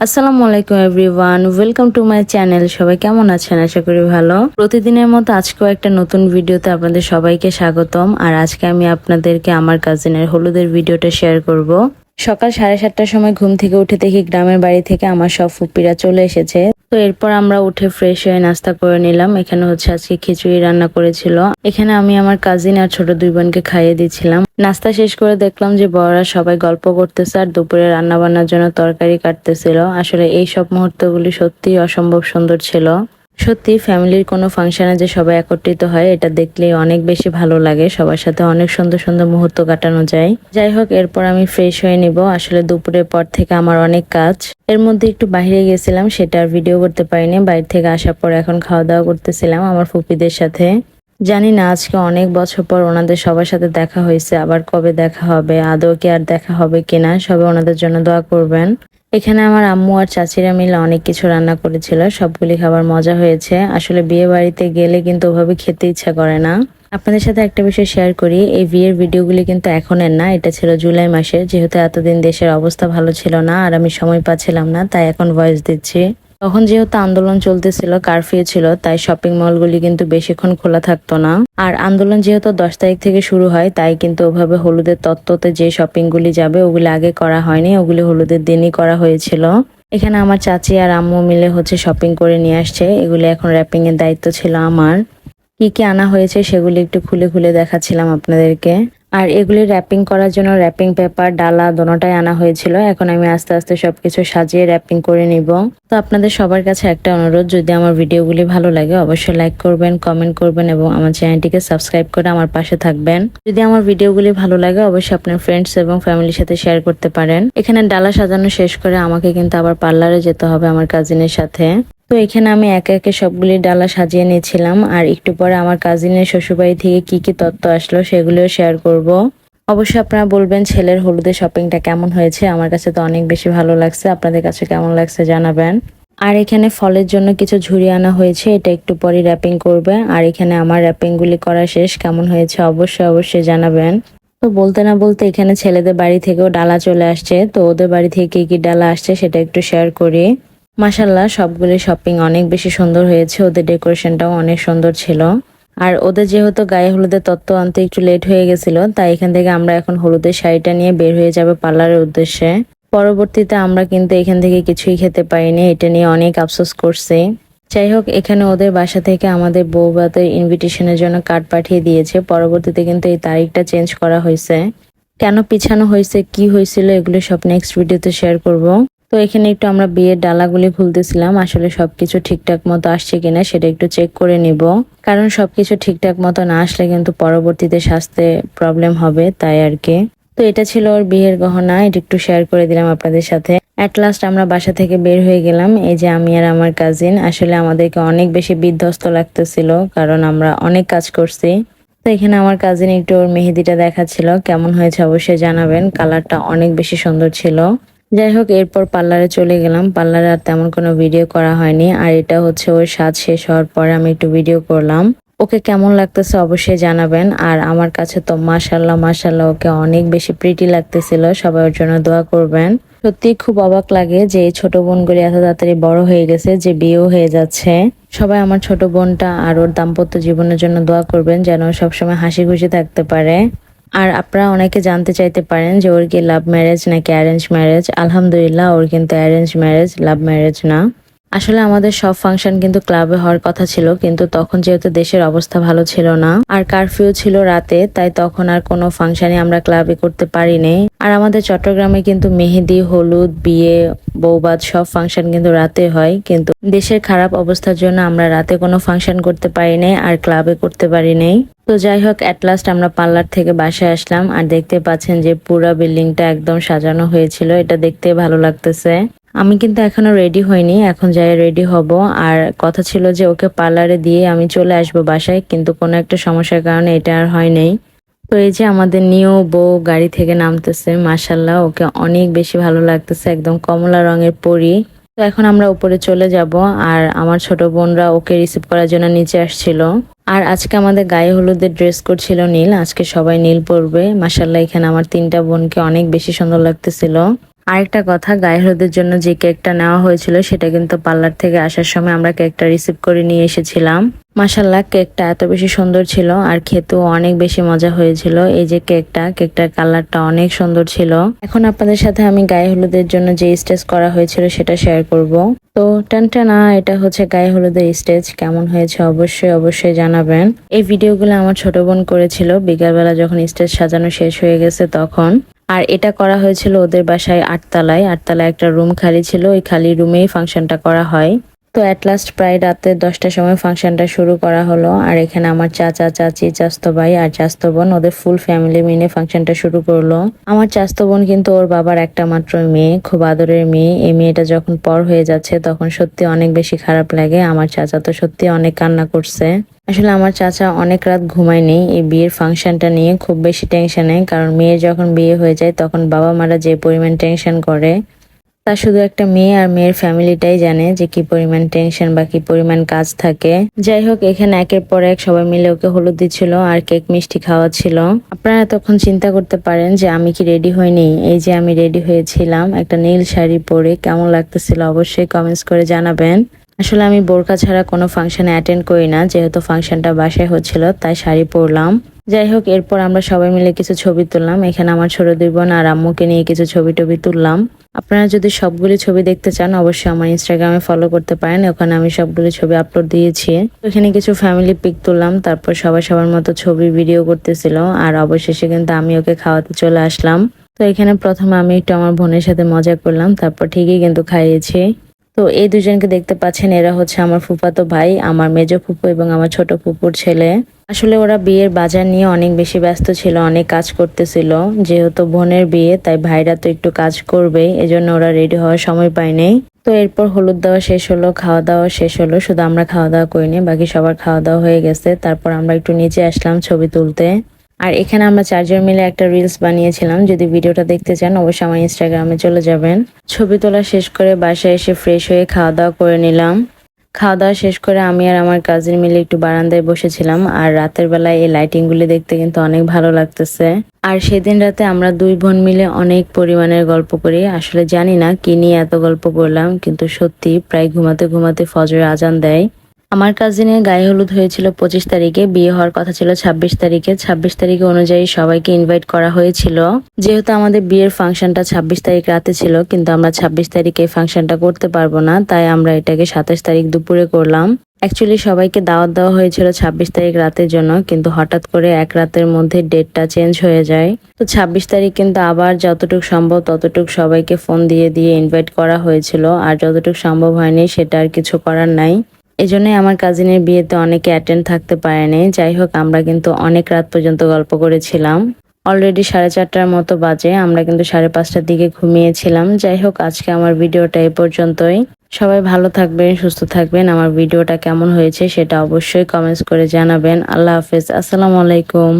আসসালামু আলাইকুম everyone welcome to my channel সবাই কেমন আছেন? আশা করি ভালো। প্রতিদিনের মতো আজকেও একটা নতুন ভিডিওতে আপনাদের সবাইকে স্বাগতম। আর আজকে আমি আপনাদেরকে, আমার কাজিনের হলুদের ভিডিওটা শেয়ার করব। সকাল সাড়ে সাতটার সময় ঘুম থেকে উঠে দেখি গ্রামের বাড়ি থেকে আমার সব ফুপিরা চলে এসেছে। তো এরপর আমরা উঠে ফ্রেশ হয়ে নাস্তা করে নিলাম। এখানে হচ্ছে আজকে খিচুড়ি রান্না করেছিল। এখানে আমি আমার কাজিন আর ছোট দুই বোনকে খাইয়ে দিয়েছিলাম নাস্তা শেষ করে দেখলাম যে বড়রা সবাই গল্প করতেছে আর দুপুরে রান্না বান্নার জন্য তরকারি কাটতেছিল। আসলে এই সব মুহূর্তগুলি সত্যি অসম্ভব সুন্দর ছিল। সত্যি ফ্যামিলির কোনো ফাংশনে যে সবাই একত্রিত হয়, এটা দেখলে অনেক বেশি ভালো লাগে। সবার সাথে অনেক সুন্দর সুন্দর মুহূর্ত কাটানো যায়। যাই হোক, এরপর আমি ফ্রেশ হয়ে নিব। আসলে দুপুরের পর থেকে আমার অনেক কাজ। এর মধ্যে একটু বাইরে গেছিলাম, সেটা আর ভিডিও করতে পারিনি। বাইরে থেকে আসার পর এখন খাওয়া দাওয়া করতেছিলাম আমার ফুপিদের সাথে। জানি না, আজকে অনেক বছর পর ওনাদের সবার সাথে দেখা হয়েছে। আবার কবে দেখা হবে? আদৌ কি আর দেখা হবে কিনা? সবাই ওনাদের জন্য দোয়া করবেন। এখানে আমার আম্মু আর চাচিরা মিলে অনেক কিছু রান্না করেছিল, সবগুলি খাবার মজা হয়েছে। আসলে বিয়ে বাড়িতে গেলে কিন্তু ওভাবে খেতে ইচ্ছা করে না। আপনাদের সাথে একটা বিষয় শেয়ার করি, এই বিয়ের ভিডিওগুলি কিন্তু এখনের না, এটা ছিল জুলাই মাসের, যেহেতু এতদিন দেশের অবস্থা ভালো ছিল না আর আমি সময় পাচ্ছিলাম না, তাই এখন ভয়েস দিচ্ছি। তখন যেহেতু আন্দোলন চলতেছিল কারফিউ ছিল, তাই শপিং মলগুলি কিন্তু বেশিক্ষণ খোলা থাকতো না। আর আন্দোলন যেহেতু দশ তারিখ থেকে শুরু হয়, তাই কিন্তু ওভাবে হলুদের তত্ত্বতে যে শপিংগুলি যাবে, ওগুলি আগে করা হয়নি, ওগুলি হলুদের দিনই করা হয়েছিল। এখানে আমার চাচি আর আম্মু মিলে হচ্ছে শপিং করে নিয়ে আসছে, এগুলি এখন র্যাপিং এর দায়িত্ব ছিল আমার। কি কি আনা হয়েছে সেগুলি একটু খুলে খুলে দেখাচ্ছিলাম আপনাদেরকে। আর এগুলি র্যাপিং করার জন্য র্যাপিং পেপার ডালা, দোনোটাই আনা হয়েছিল, এখন আমি আস্তে আস্তে সবকিছু সাজিয়ে র্যাপিং করে নিব। তো আপনাদের সবার কাছে একটা অনুরোধ, যদি আমার ভিডিওগুলি ভালো লাগে অবশ্যই লাইক করবেন কমেন্ট করবেন এবং আমার চ্যানেলটিকে সাবস্ক্রাইব করে আমার পাশে থাকবেন। যদি আমার ভিডিওগুলি ভালো লাগে অবশ্যই আপনার ফ্রেন্ডস এবং ফ্যামিলির সাথে শেয়ার করতে পারেন। এখানে ডালা সাজানো শেষ করে আমাকে কিন্তু আবার পার্লারে যেতে হবে আমার কাজিনের সাথে। তো এখানে আমি একে একে সবগুলি ডালা সাজিয়ে নিয়েছিলাম আর একটু পরে আমার কাজিনের শ্বশুরবাড়ি থেকে কি কি তত্ত্ব আসলো সেগুলিও শেয়ার করব। অবশ্যই আপনারা বলবেন ছেলের হলুদের শপিংটা কেমন হয়েছে? আমার কাছে তো অনেক বেশি ভালো লাগছে। আপনাদের কাছে কেমন লাগছে জানাবেন। আর এখানে ফলের জন্য কিছু ঝুড়ি আনা হয়েছে। এটা একটু পরে র্যাপিং করবে। আর এখানে আমার র্যাপিংগুলি করা শেষ। কেমন হয়েছে অবশ্যই অবশ্যই জানাবেন। তো বলতে না বলতে এখানে ছেলেদের বাড়ি থেকেও ডালা চলে আসছে। তো ওদের বাড়ি থেকে কি কি ডালা আসছে সেটা একটু শেয়ার করি। মাসাল্লাহ সবগুলি শপিং অনেক বেশি সুন্দর হয়েছে। ওদের ডেকোরেশনটাও অনেক সুন্দর ছিল। আর ওদের যেহেতু গায়ে হলুদের তত্ত্ব আনতে একটু লেট হয়ে গেছিল, তাই এখান থেকে আমরা এখন হলুদের শাড়িটা নিয়ে বের হয়ে যাবে পার্লারের উদ্দেশ্যে। পরবর্তীতে আমরা কিন্তু এখান থেকে কিছুই খেতে পারিনি, এটা নিয়ে অনেক আফসোস করছি। যাই হোক, এখানে ওদের বাসা থেকে আমাদের বউবাতের ইনভিটেশনের জন্য কার্ড পাঠিয়ে দিয়েছে। পরবর্তীতে কিন্তু এই তারিখটা চেঞ্জ করা হয়েছে। কেন পিছানো হয়েছে, কি হয়েছিল, এগুলো সব নেক্সট ভিডিওতে শেয়ার করব। তো এখানে একটু আমরা বিয়ের ডালাগুলি খুলতেছিলাম। আসলে সবকিছু ঠিকঠাক মতো আসছে কিনা সেটা একটু চেক করে নিব। কারণ সবকিছু ঠিকঠাক মতো না আসলে কিন্তু পরবর্তীতে স্বাস্থ্যে প্রবলেম হবে, তাই আর কি। তো এটা ছিল ওর বিয়ের গহনা, এটা একটু শেয়ার করে দিলাম আপনাদের সাথে। অ্যাট লাস্ট আমরা বাসা থেকে বের হয়ে গেলাম, এই যে আমি আর আমার কাজিন আসলে আমাদেরকে অনেক বেশি বিধ্বস্ত লাগতেছিল, কারণ আমরা অনেক কাজ করছি। তো এখানে আমার কাজিন একটু ওর মেহেদিটা দেখাচ্ছিল, কেমন হয়েছে অবশ্যই জানাবেন। কালারটা অনেক বেশি সুন্দর ছিল। যাই হোক এরপর পার্লারে চলে গেলাম। পার্লারে আর তেমন কোনো ভিডিও করা হয়নি। আর এটা হচ্ছে ওর স্বাদ শেষ হওয়ার পরে আমি একটু ভিডিও করলাম। ওকে কেমন লাগতেছে অবশ্যই জানাবেন। আর আমার কাছে তো মাশাল্লাহ মাশাল্লাহ ওকে অনেক বেশি প্রিটি লাগতেছিল। সবাই ওর জন্য দোয়া করবেন। সত্যি খুব অবাক লাগে যে এই ছোট বোনগুলি এত তাড়াতাড়ি বড় হয়ে গেছে, যে বিয়েও হয়ে যাচ্ছে। সবাই আমার ছোট বোনটা আর ওর দাম্পত্য জীবনের জন্য দোয়া করবেন, যেন সবসময় হাসি খুশি থাকতে পারে। আর আপনারা অনেকে জানতে চাইতে পারেন যে ওর কি লাভ ম্যারেজ নাকি অ্যারেঞ্জ ম্যারেজ আলহামদুলিল্লাহ, ওর কিন্তু অ্যারেঞ্জ ম্যারেজ লাভ ম্যারেজ না। আসলে আমাদের সব ফাংশন কিন্তু ক্লাবে হওয়ার কথা ছিল, কিন্তু তখন যেহেতু দেশের অবস্থা ভালো ছিল না, আর কারফিউ ছিল রাতে, তাই তখন আর কোনো ফাংশনে আমরা ক্লাবে করতে পারিনি। আর আমাদের চট্টগ্রামে কিন্তু মেহেদি, হলুদ, বিয়ে, বৌবাদ সব ফাংশন কিন্তু রাতে হয়, কিন্তু দেশের খারাপ অবস্থার জন্য আমরা রাতে কোনো ফাংশন করতে পারিনি আর ক্লাবে করতে পারিনি। তো যাই হোক অ্যাট লাস্ট আমরা পার্লার থেকে বাসায় আসলাম, আর দেখতে পাচ্ছেন যে পুরো বিল্ডিংটা একদম সাজানো হয়েছিল, এটা দেখতে ভালো লাগতেছে। আমি কিন্তু এখনও রেডি হইনি, এখন যাই রেডি হব। আর কথা ছিল যে ওকে পার্লারে দিয়ে আমি চলে আসব বাসায়, কিন্তু কোনো একটা সমস্যার কারণে এটা আর হয় নাই। তো এই যে আমাদের নিউ বউ গাড়ি থেকে নামতেছে মাসাল্লাহ ওকে অনেক বেশি ভালো লাগতেছে, একদম কমলা রঙের পরি। তো এখন আমরা উপরে চলে যাব, আর আমার ছোট বোনরা ওকে রিসিভ করার জন্য নিচে আসছিল। আর আজকে আমাদের গায়ে হলুদের ড্রেস কোড ছিল নীল, আজকে সবাই নীল পরবে। মাসাল্লাহ এখানে আমার তিনটা বোনকে অনেক বেশি সুন্দর লাগতেছিল। আরেকটা কথা গায়ে হলুদের জন্য যে কেকটা নেওয়া হয়েছিল সেটা কিন্তু পার্লার থেকে আসার সময় আমরা কেকটা রিসিভ করে নিয়ে এসেছিলাম। মাসাল্লাহ কেকটা এত বেশি সুন্দর ছিল আর খেতেও অনেক বেশি মজা হয়েছিল। এই যে কেকটা, কেকটার কালারটা অনেক সুন্দর ছিল। এখন আপনাদের সাথে আমি গায়ে হলুদের জন্য যে স্টেজ করা হয়েছিল সেটা শেয়ার করব। তো টানটানা এটা হচ্ছে গায়ে হলুদের স্টেজ। কেমন হয়েছে অবশ্যই অবশ্যই জানাবেন। এই ভিডিওগুলো আমার ছোট বোন করেছিল। বিকালবেলা যখন স্টেজ সাজানো শেষ হয়ে গেছে তখন। আর এটা করা হয়েছিল ওদের বাসায় আটতলায়। আটতলায় একটা রুম খালি ছিল। ওই খালি রুমেই ফাংশনটা করা হয়। তো অ্যাট লাস্ট প্রায় রাতে দশটার সময় ফাংশনটা শুরু করা হলো। আর এখানে আমার চাচা, চাচি, চাস্তো ভাই আর চাস্তো বোন, ওদের ফুল ফ্যামিলি মিলে ফাংশনটা শুরু করল। আমার চাস্তো বোন কিন্তু ওর বাবার একটা মাত্র মেয়ে, খুব আদরের মেয়ে। এই মেয়েটা যখন পর হয়ে যাচ্ছে, তখন সত্যি অনেক বেশি খারাপ লাগে। আমার চাচা তো সত্যি অনেক কান্না করছে। আসলে আমার চাচা অনেক রাত ঘুমায়নি এই বিয়ের ফাংশনটা নিয়ে খুব বেশি টেনশনে কারণ মেয়ের যখন বিয়ে হয়ে যায়, তখন বাবা মারা যে পরিমাণ টেনশন করে তা শুধু একটা মেয়ে আর মেয়ের ফ্যামিলিটাই জানে যে কি পরিমাণ টেনশন বা কি পরিমাণ কাজ থাকে। যাই হোক, এখানে একের পর এক সবাই মিলে ওকে হলুদ দিচ্ছিল আর কেক মিষ্টি খাওয়াচ্ছিল। আপনারা তখন চিন্তা করতে পারেন যে আমি কি রেডি হইনি। এই যে আমি রেডি হয়েছিলাম, একটা নীল শাড়ি পরে কেমন লাগতেছিল অবশ্যই কমেন্টস করে জানাবেন। আসলে আমি বোরকা ছাড়া কোনো ফাংশনে অ্যাটেন্ড করি না, যেহেতু ফাংশনটা বাসায় হচ্ছিল, তাই শাড়ি পরলাম। যাই হোক, এরপর আমরা সবাই মিলে কিছু ছবি তুললাম। এখানে আমার ছোট দুই বোন আর আম্মুকে নিয়ে কিছু ছবি টবি তুললাম। আপনারা যদি সবগুলি ছবি দেখতে চান, অবশ্যই আমার ইনস্টাগ্রামে ফলো করতে পারেন। ওখানে আমি সবগুলি ছবি আপলোড দিয়েছি। ওখানে কিছু ফ্যামিলি পিক তুললাম, তারপর সবাই সবার মতো ছবি ভিডিও করতেছিল। আর অবশেষে কিন্তু আমি ওকে খাওয়াতে চলে আসলাম। তো এখানে প্রথমে আমি একটু আমার বোনের সাথে মজা করলাম, তারপর ঠিকই কিন্তু খাইয়েছি। তো এই দুজনকে দেখতে পাচ্ছেন, এরা হচ্ছে আমার ফুফাতো ভাই, আমার মেজ ফুপু এবং আমার ছোট ফুপুর ছেলে। আসলে ওরা বিয়ের বাজার নিয়ে অনেক বেশি ব্যস্ত ছিল, অনেক কাজ করতেছিল। যেহেতু বোনের বিয়ে, তাই ভাইরা তো একটু কাজ করবেই এজন্য ওরা রেডি হওয়ার সময় পায়নি তো এরপর হলুদ দেওয়া শেষ হলো, খাওয়া দাওয়া শেষ হলো, শুধু আমরা খাওয়া দাওয়া করিনি, বাকি সবার খাওয়া দাওয়া হয়ে গেছে। তারপর আমরা একটু নিচে আসলাম ছবি তুলতে। আর এখানে আমরা চারজন মিলে একটা রিলস বানিয়েছিলাম। যদি ভিডিওটা দেখতে চান, অবশ্যই আমার ইনস্টাগ্রামে চলে যাবেন। ছবি তোলা শেষ করে বাসায় এসে ফ্রেশ হয়ে খাওয়া দাওয়া করে নিলাম। খাওয়া দাওয়া শেষ করে আমি আর আমার কাজিন মিলে একটু বারান্দায় বসেছিলাম। আর রাতের বেলায় এই লাইটিংগুলি দেখতে কিন্তু অনেক ভালো লাগতেছে। আর সেদিন রাতে আমরা দুই বোন মিলে অনেক পরিমাণের গল্প করি। আসলে জানি না কি নিয়ে এত গল্প করলাম, কিন্তু সত্যি প্রায় ঘুমাতে ঘুমাতে ফজরের আজান দেয়। আমার কাজিনের গায়ে হলুদ হয়েছিল পঁচিশ তারিখে, বিয়ে হওয়ার কথা ছিল ছাব্বিশ তারিখে। ছাব্বিশ তারিখে অনুযায়ী সবাইকে ইনভাইট করা হয়েছিল। যেহেতু আমাদের বিয়ের ফাংশনটা ছাব্বিশ তারিখ রাতে ছিল, কিন্তু আমরা ছাব্বিশ তারিখে ফাংশনটা করতে পারব না, তাই আমরা এটাকে সাতাশ তারিখ দুপুরে করলাম। অ্যাকচুয়ালি সবাইকে দাওয়াত দেওয়া হয়েছিল ছাব্বিশ তারিখ রাতের জন্য, কিন্তু হঠাৎ করে এক রাতের মধ্যে ডেটটা চেঞ্জ হয়ে যায়। তো ছাব্বিশ তারিখ কিন্তু আবার যতটুকু সম্ভব, ততটুকু সবাইকে ফোন দিয়ে দিয়ে ইনভাইট করা হয়েছিল, আর যতটুকু সম্ভব হয়নি, সেটা আর কিছু করার নাই। এজন্যই আমার কাজিনের বিয়েতে অনেকে অ্যাটেন্ড থাকতে পারেনি। যাই হোক, আমরা কিন্তু অনেক রাত পর্যন্ত গল্প করেছিলাম। অলরেডি সাড়ে চারটার মতো বাজে, আমরা কিন্তু সাড়ে পাঁচটার দিকে ঘুমিয়েছিলাম। যাই হোক, আজকে আমার ভিডিওটা এ পর্যন্তই। সবাই ভালো থাকবেন, সুস্থ থাকবেন। আমার ভিডিওটা কেমন হয়েছে সেটা অবশ্যই কমেন্টস করে জানাবেন। আল্লাহ হাফেজ। আসসালামু আলাইকুম।